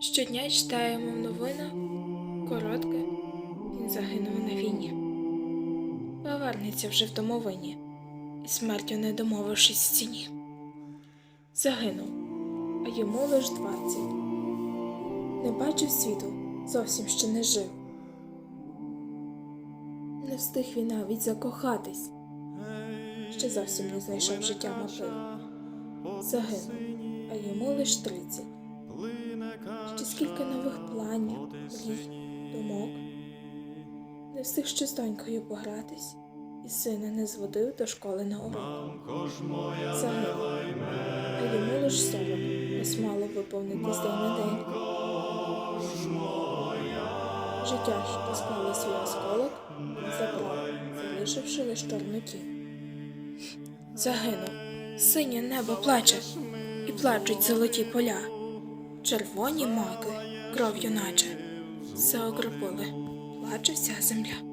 Щодня читаємо в новинах коротке, він загинув на війні. Повернеться вже в домовині, і смертю не домовившись в стіні. Загинув, а йому лиш двадцять. Не бачив світу, зовсім ще не жив. Не встиг він навіть закохатись, ще зовсім не знайшов життя мотив. Загинув, а йому лиш тридцять. Ще скільки нових планів, мрій, думок. Не встиг ще з донькою погратись, і сина не зводив до школи на урок. Загинув, а йому лиш сорок, ось мало виповнитись день на день. Життя ж розклало свій осколок забрав, залишивши лиш чорну тінь. Загинув, синє небо плаче, і плачуть золоті поля. Червоні маки, кров'ю наче, все окропили, плаче вся земля.